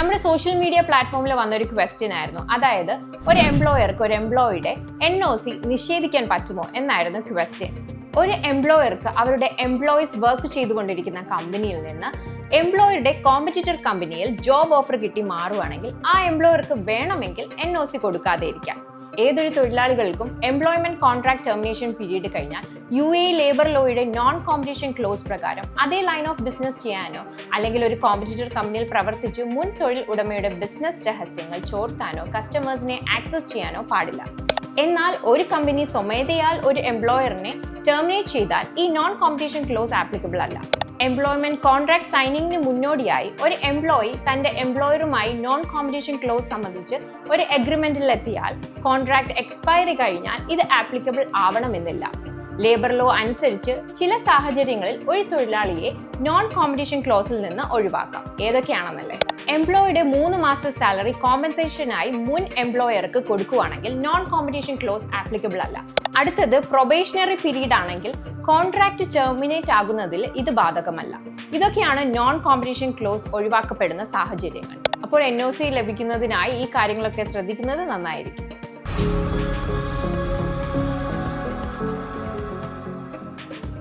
നമ്മുടെ social media പ്ലാറ്റ്ഫോമിൽ വന്നൊരു ക്വസ്റ്റ്യൻ ആയിരുന്നു. അതായത് ഒരു എംപ്ലോയർക്ക് ഒരു എംപ്ലോയിയുടെ എൻ ഒ സി നിഷേധിക്കാൻ പറ്റുമോ എന്നായിരുന്നു ക്വസ്റ്റ്യൻ ഒരു എംപ്ലോയർക്ക് അവരുടെ എംപ്ലോയീസ് വർക്ക് ചെയ്തുകൊണ്ടിരിക്കുന്ന കമ്പനിയിൽ നിന്ന് എംപ്ലോയറുടെ കോമ്പറ്റീറ്റർ കമ്പനിയിൽ ജോബ് ഓഫർ കിട്ടി മാറുവാണെങ്കിൽ ആ എംപ്ലോയർക്ക് വേണമെങ്കിൽ എൻ ഒ സി കൊടുക്കാതെ ഇരിക്കാം. ഏതൊരു തൊഴിലാളികൾക്കും എംപ്ലോയ്മെന്റ് കോൺട്രാക്ട് ടെർമിനേഷൻ പീരീഡ് കഴിഞ്ഞാൽ യു എ ലേബർ ലോയുടെ നോൺ കോമ്പറ്റീഷൻ ക്ലോസ് പ്രകാരം അതേ ലൈൻ ഓഫ് ബിസിനസ് ചെയ്യാനോ അല്ലെങ്കിൽ ഒരു കോമ്പറ്റീറ്റർ കമ്പനിയിൽ പ്രവർത്തിച്ച് മുൻ തൊഴിൽ ഉടമയുടെ ബിസിനസ് രഹസ്യങ്ങൾ ചോർത്താനോ കസ്റ്റമേഴ്സിനെ ആക്സസ് ചെയ്യാനോ പാടില്ല. എന്നാൽ ഒരു കമ്പനി സ്വമേധയാൽ ഒരു എംപ്ലോയറിനെ ടെർമിനേറ്റ് ചെയ്താൽ ഈ നോൺ കോമ്പറ്റീഷൻ ക്ലോസ് ആപ്ലിക്കബിൾ അല്ല. എംപ്ലോയ്മെന്റ് കോൺട്രാക്ട് സൈനിങ്ങിന് മുന്നോടിയായി ഒരു എംപ്ലോയി തന്റെ എംപ്ലോയറുമായി നോൺ കോമ്പറ്റീഷൻ ക്ലോസ് സംബന്ധിച്ച് ഒരു എഗ്രിമെന്റിൽ എത്തിയാൽ കോൺട്രാക്ട് എക്സ്പയറി കഴിഞ്ഞാൽ ഇത് ആപ്ലിക്കബിൾ ആവണമെന്നില്ല. ലേബർ ലോ അനുസരിച്ച് ചില സാഹചര്യങ്ങളിൽ ഒരു തൊഴിലാളിയെ നോൺ കോമ്പറ്റീഷൻ ക്ലോസിൽ നിന്ന് ഒഴിവാക്കാം. ഏതൊക്കെയാണെന്നല്ലേ? എംപ്ലോയിയുടെ മൂന്ന് മാസത്തെ സാലറി കോമ്പൻസേഷനായി മുൻ എംപ്ലോയർക്ക് കൊടുക്കുകയാണെങ്കിൽ നോൺ കോമ്പറ്റീഷൻ ക്ലോസ് ആപ്ലിക്കബിൾ അല്ല. അടുത്തത് പ്രൊബേഷണറി പീരീഡ് ആണെങ്കിൽ കോൺട്രാക്ട് ടെർമിനേറ്റ് ആകുന്നതിൽ ഇത് ബാധകമല്ല. ഇതൊക്കെയാണ് നോൺ കോമ്പറ്റീഷൻ ക്ലോസ് ഒഴിവാക്കപ്പെടുന്ന സാഹചര്യങ്ങൾ. അപ്പോൾ എൻ ലഭിക്കുന്നതിനായി ഈ കാര്യങ്ങളൊക്കെ ശ്രദ്ധിക്കുന്നത് നന്നായിരിക്കും.